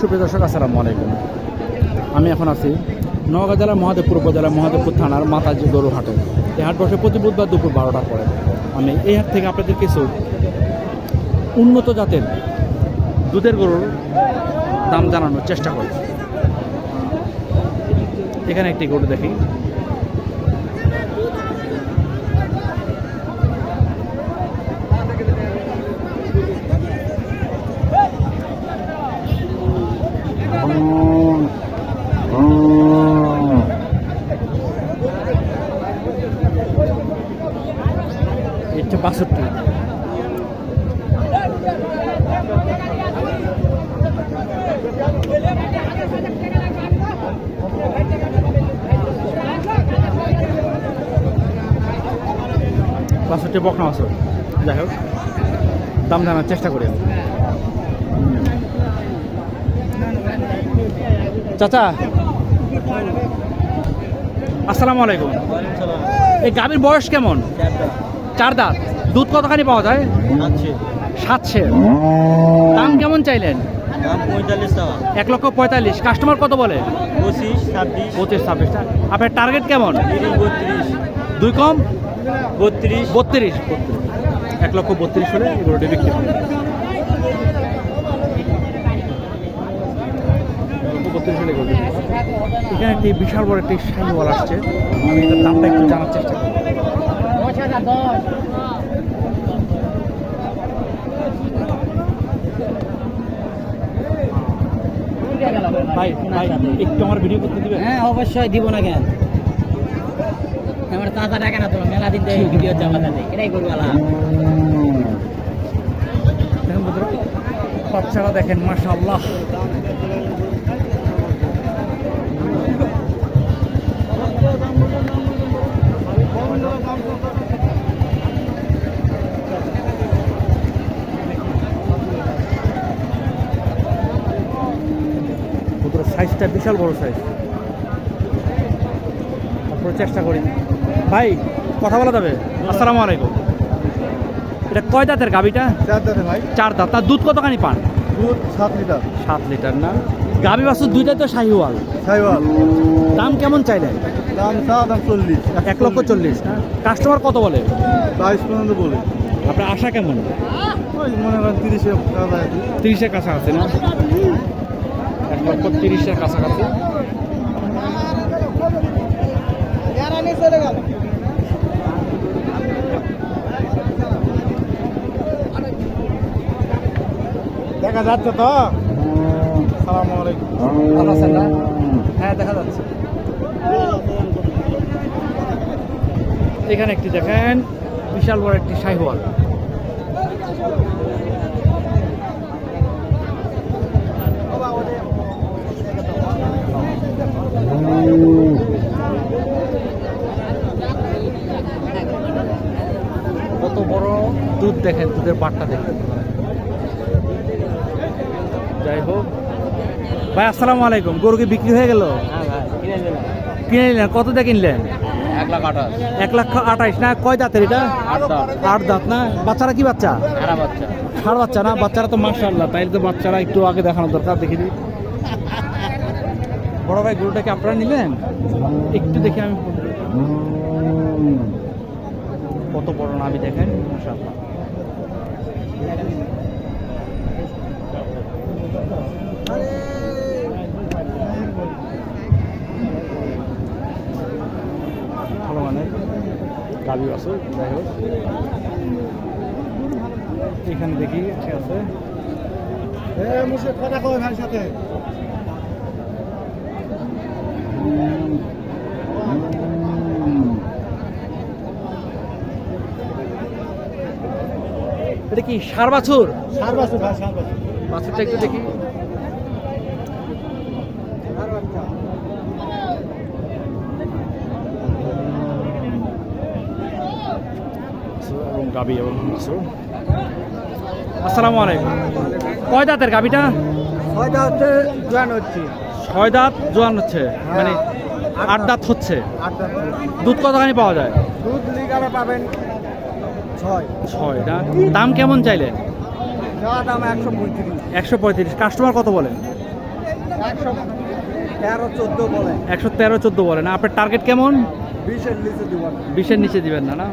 সুপ্রিয় দর্শক, আসসালামু আলাইকুম। আমি এখন আছি নওগাঁ জেলার মহাদেবপুর উপজেলার মহাদেবপুর থানার মাতাজি গরু হাটে এই হাট বসে প্রতি বুধবার দুপুর বারোটা পরে। আমি এই হাট থেকে আপনাদের কিছু উন্নত জাতের দুধের গরুর দাম জানানোর চেষ্টা করি এখানে একটি গরু দেখি। বাষট্টি বকনা বছর যাই হোক দাম জানার চেষ্টা করি চাচা আসসালামু আলাইকুম। এই গাভীর বয়স কেমন? চার দাঁত। দুধ কতখানি পাওয়া যায়? সাতশে। দাম কেমন চাইলেন? এক লক্ষ পঁয়তাল্লিশ। কাস্টমার কত বলে? পঁচিশ ছাব্বিশ। পঁচিশ ছাব্বিশ। আপনার টার্গেট কেমন? দুই কম? বত্রিশ। বত্রিশ এক লক্ষ বত্রিশ হলে এগুলোটি বিক্রি হবে। বিক্রি। এখানে একটি বিশাল বড় একটি শাহিওয়াল আসছে। আমি এটার দামটা একটু জানার চেষ্টা করি ভাই ভাই একটু আমার ভিডিও করতে দিবেন? হ্যাঁ অবশ্যই দিব না কেন? আমার চাচা ডাকে না তোমার মেলা দিন থেকে ভিডিও জমা থাকে এটাই বন্ধুরা, বাচ্চারা দেখেন, মাশাআল্লাহ। সাইজটা বিশাল বড় সাইজ তারপরে চেষ্টা করি। ভাই কথা বলা যাবে? আসসালামু আলাইকুম। এটা কয় দাঁতের গাবিটা চার দাঁতে ভাই। চার দাঁত। তার দুধ কতখানি পান? দুধ সাত লিটার। সাত লিটার না? গাবি বাছুর দুইটাই তো শাহিওয়াল। শাহিওয়াল। দাম কেমন চাইলেন? দাম চা দাম চল্লিশ। এক লক্ষ চল্লিশ না? কাস্টমার কত বলে? বাইশ পর্যন্ত বলে। আপনার আশা কেমন? মনে করেন তিরিশে তিরিশের কাছাকাছি না? এক লক্ষ তিরিশের কাছাকাছি। দেখা যাচ্ছে তো? সালাম আলাইকুম। ভালো আছেন না? হ্যাঁ দেখা যাচ্ছে। এখানে একটি দেখেন বিশাল বড় একটি শাহিওয়াল কত বড় দুধ দেখেন দুধের বাটটা দেখেন। যাই হোক। ভাই আসসালামু আলাইকুম। গরু কি বিক্রি হয়ে গেল? হ্যাঁ কিনে নিলেন। কত দিয়ে কিনলেন? এক লাখ আঠাশ। এক লক্ষ আঠাইশ না? কয় দাঁতের এটা? আট দাঁত। না? বাচ্চারা কি বাচ্চা? হারা বাচ্চা। ষাট বাচ্চা না? বাচ্চারা তো মার্শাল্লাহ তাই তো বাচ্চারা একটু আগে দেখানো দরকার দেখি দিই বড় ভাই গরুটাকে আপনারা নিলেন? একটু দেখে আমি। কত বড় না আমি দেখেন মার্শাল্লাহ ভালো মানে গাবি আছে যাই হোক এখানে দেখি ঠিক আছে। কথা কয় ভাইয়ের সাথে? এটা কি সার বাছুর? বাছুর ভাই সার বাছুর। বাছুরটা একটু দেখি। গাবি এবং আসসালামু আলাইকুম। কয় দাঁতের গাবিটা? ছয়টা হচ্ছে জয়েন হচ্ছে। ছয় দাঁত জোয়ান হচ্ছে মানে আট দাঁত হচ্ছে। দুধ কতখানি পাওয়া যায়? দুধ লিগারে পাবেন ছয়। না দাম কেমন চাইলে? দাম একশো পঁয়ত্রিশ। একশো পঁয়ত্রিশ। কাস্টমার কত বলেন একশো তেরো চোদ্দ বলে। একশো তেরো চোদ্দ বলে। না আপনার টার্গেট কেমন? বিশের নিচে দিব বিশের নিচে দিবেন না না?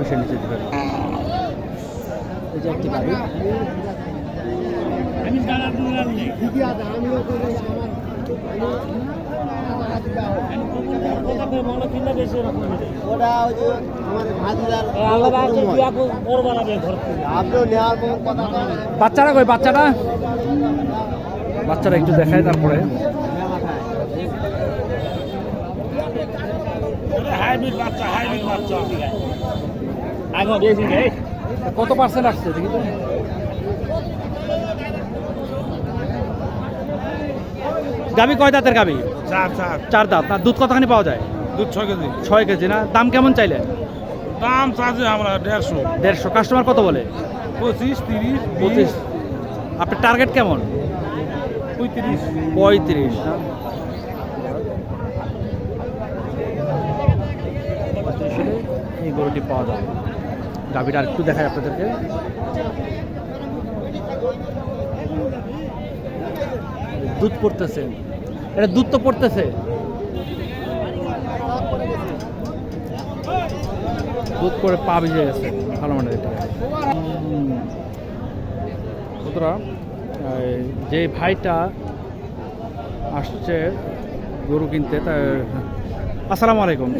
বিশের নিচে দিবেন। এই যে একটি গাড়ি ওটা ওই যে আমার ভাতিজার আপনিও নেওয়ার পর কথা বলেন। বাচ্চারা কই বাচ্চাটা? বাচ্চারা একটু দেখায় তারপরে। হাইব্রিড বাচ্চা হাইব্রিড বাচ্চা। আগে কত পার্সেন্ট আসছে দেখি তো। গাবি কয় দাঁতের গাবি চার চার। চার দাঁত। না দুধ কতখানি পাওয়া যায়? দুধ ছয় কেজি। ছয় কেজি না? দাম কেমন চাইলে দাম চার্জে আমরা দেড়শো। দেড়শো। কাস্টমার কত বলে? পঁচিশ তিরিশ পঁচিশ। আপনার টার্গেট কেমন? পঁয়ত্রিশ। পঁয়ত্রিশ। এই গরুটি পাওয়া যাবে গাভিটা আর একটু দেখায় আপনাদেরকে। দুধ পড়তেছে। এটা দুধ তো পড়তেছে। দুধ পরে পা ভিজে গেছে। ভালো মানে এটা। সুতরাং যে ভাইটা আসছে গরু কিনতে তা আসসালামু আলাইকুম।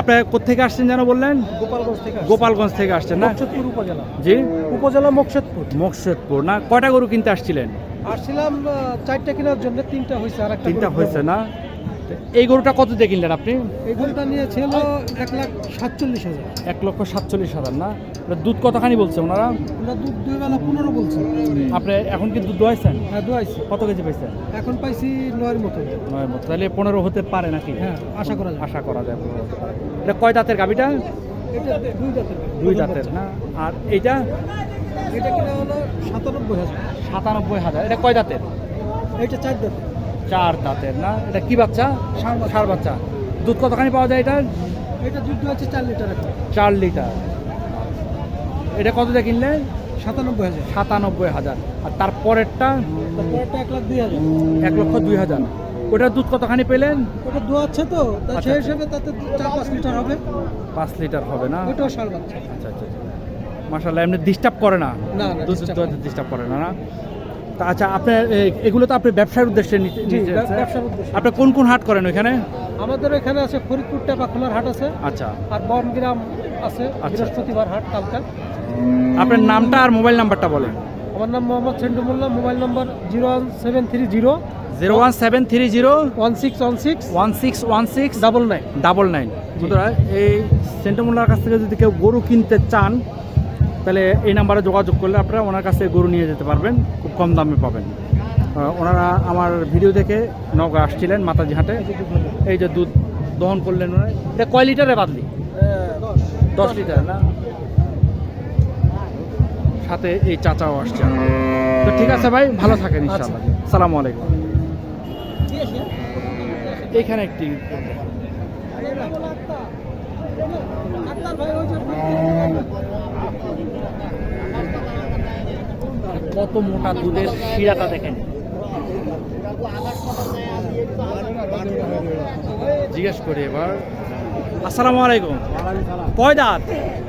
আপনি কোথেকে আসছেন যেন বললেন? গোপালগঞ্জ থেকে গোপালগঞ্জ থেকে আসছেন না? উপজেলা। জি? উপজেলা মকসুদপুর। মকসেদপুর না? কয়টা গরু কিনতে আসছিলেন? আসছিলাম চারটা কেনার জন্য তিনটা হয়েছে আর একটা তিনটা হয়েছে না? এই গরুটা কত দিয়ে কিনলেন আপনি? এই গরুটা নিয়েছিল এক লাখ সাতচল্লিশ হাজার। এক লক্ষ সাতচল্লিশ হাজার না? দুধ কতখানি বলছে ওনারা? আমরা দুধ দুই বেলা পনেরো বলছি। আপনি এখন কি দুধ দোয়াইছেন? হ্যাঁ দুয়াইছি। কত কেজি পাইছেন? এখন পাইছি নয়ের মতো। নয় মতো। তাহলে পনেরো হতে পারে নাকি? হ্যাঁ আশা করা যায়। আশা করা যায় এটা কয় দাঁতের গাবিটা দুই দাঁতের না? আর এইটা এটা কিনা হলো সাতানব্বই হাজার। সাতানব্বই হাজার। এটা কয় দাঁতের এটা চার দাঁতের চার দাঁতের না? এটা কি বাচ্চা? ষাঁড় বাচ্চা। দুধ কতখানি পাওয়া যায় এটা? এটা দুধ হচ্ছে চার লিটার চার লিটার। এটা কত দিয়ে কিনলে? সাতানব্বই হাজার। সাতানব্বই হাজার। আর তারপরেরটা তারপরটা এক লাখ দুই হাজার। এক লক্ষ দুই হাজার। ওটার দুধ কতখানি পেলেন? ওটা দোয়াচ্ছে তো। তা আচ্ছা, সেই আচ্ছা। হিসেবে তাতে চার পাঁচ লিটার হবে। পাঁচ লিটার হবে না? ষাঁড় বাচ্চা। আচ্ছা আচ্ছা মাসাল্লাহ এমনি ডিস্টার্ব করে না? দুধ ডিস্টার্ব করে না। না তা আচ্ছা আপনার এগুলো তো আপনি ব্যবসার উদ্দেশ্যে। ব্যবসার। আপনি কোন কোন হাট করেন ওইখানে? আমাদের এখানে আছে ফরিদপুর টেপাখোলার হাট আছে। আচ্ছা। আর বনগ্রাম আছে আচ্ছা। বৃহস্পতিবার হাট কালকা। আপনার নামটা আর মোবাইল নাম্বারটা বলেন। আমার নাম Mohammad Sentu Molla mobile number zero one seven three zero zero one seven three zero one six one six one six one six double nine double nine সুতরাং এই সেন্টমোল্লার কাছ থেকে যদি কেউ গরু কিনতে চান তাহলে এই নাম্বারে যোগাযোগ করলে আপনারা ওনার কাছে গরু নিয়ে যেতে পারবেন খুব কম দামে পাবেন। ওনারা আমার ভিডিও দেখে নগা আসছিলেন মাতাজি হাটে। এই যে দুধ দহন করলেন ওনারা। এটা কয় লিটারে বাদলি? দশ লিটার না? সাথে এই চাচাও আসছে। তো ঠিক আছে ভাই ভালো থাকেন ইনশাআল্লাহ। সালামু আলাইকুম। এখানে একটি কত মোটা দুধের শিরাটা দেখেন। জিজ্ঞেস করি এবার। আসসালামু আলাইকুম। কয় দাঁত?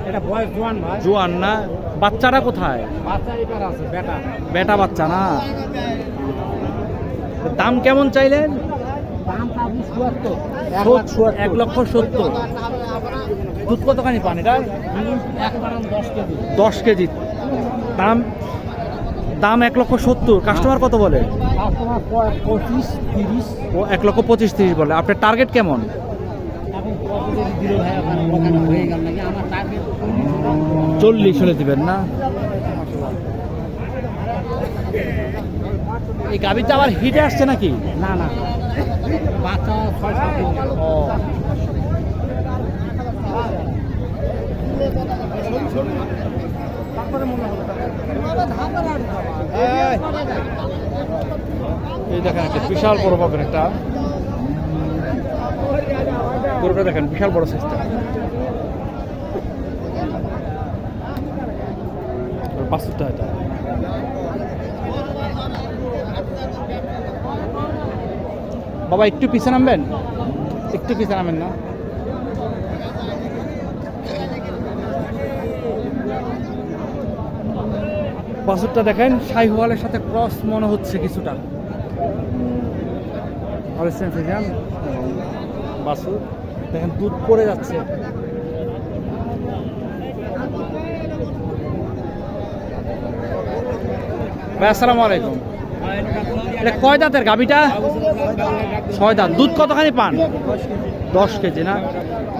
এটা বয়স জোয়ান ভাই। জোয়ান না? বাচ্চাটা কোথায়? বাচ্চা এবার আছে বেটা। বেটা বাচ্চা না? দাম কেমন চাইলেন? এক লক্ষ সত্তর। দুধ কতখানি পান এটা? দশ কেজি। দাম দাম এক লক্ষ সত্তর। কাস্টমার কত বলে? ও এক লক্ষ পঁচিশ তিরিশ বলে। আপনার টার্গেট কেমন? হয়ে চল্লিশ হলে দিবেন না? এই গাড়িটা আবার হিটে আসছে নাকি? না না। বাচ্চা। ও। এই দেখেন একটা বিশাল বড় পাবেন একটা। গরুটা দেখেন বিশাল বড় সাইজটা বাস্তুটা এটা। বাবা, একটু পিছে নামবেন? একটু পিছে নামেন না। বাছুরটা দেখেন, শাহিওয়ালের সাথে ক্রস মনে হচ্ছে কিছুটা। বাছুর দেখেন, দুধ পড়ে যাচ্ছে। ভাই, আসসালামু আলাইকুম। এটা কয় দাঁতের গাবিটা ছয় দাঁত দুধ কতখানি পান? দশ কেজি, না?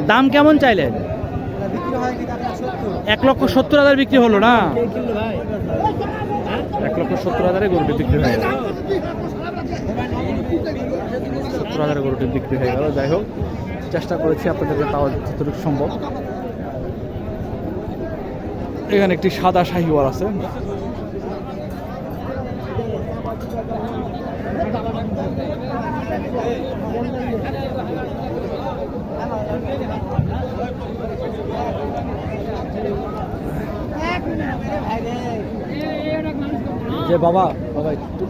দাম কেমন চাইলেন এক লক্ষ সত্তর হাজার বিক্রি হলো, না? এক লক্ষ সত্তর হাজারে গরুটি বিক্রি হয়ে গেল। সত্তর হাজারে গরুটি বিক্রি হয়ে গেল। যাই হোক, চেষ্টা করেছি আপনাদেরকে তাও যতটুকু সম্ভব। এখানে একটি সাদা শাহিওয়াল আছে। যে বাবা বাবা একটু।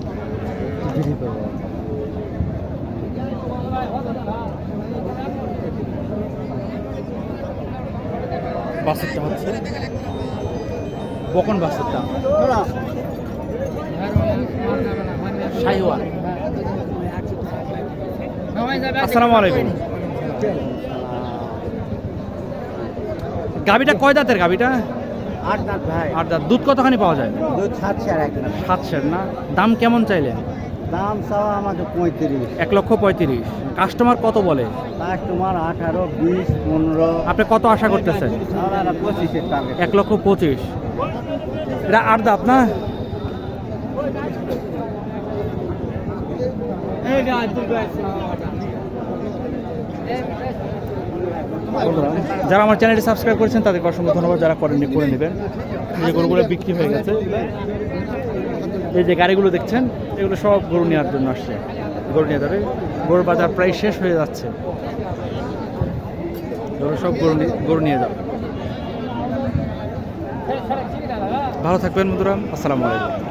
বাসুরটা হচ্ছে বকন বাসুরটা শাহিওয়াল আসসালামু আলাইকুম। গাবিটা কয় দাঁতের গাবিটা আট দাঁত ভাই। আর দাঁত। দুধ কতখানি পাওয়া যায়? দুধ সাতশো আর এক সাত সের না? দাম কেমন চাইলেন দাম চাওয়া আমাকে পঁয়ত্রিশ। এক লক্ষ পঁয়ত্রিশ। কাস্টমার কত বলে? কাস্টমার আঠারো বিশ পনেরো। আপনি কত আশা করতেছেন? পঁচিশের এক লক্ষ পঁচিশ। এটা আট দাঁত না? যারা আমার চ্যানেলটি সাবস্ক্রাইব করেছেন, তাদেরকে অসংখ্য ধন্যবাদ যারা করেননি, করে নেবেন। যে গরুগুলো বিক্রি হয়ে গেছে। এই যে গাড়িগুলো দেখছেন, এগুলো সব গরু নেওয়ার জন্য আসছে। গরু নিয়ে যাবে গরুর বাজার প্রায় শেষ হয়ে যাচ্ছে। সব গরু গরু নিয়ে যাবে। ভালো থাকবেন বন্ধুরা। আসসালামু আলাইকুম।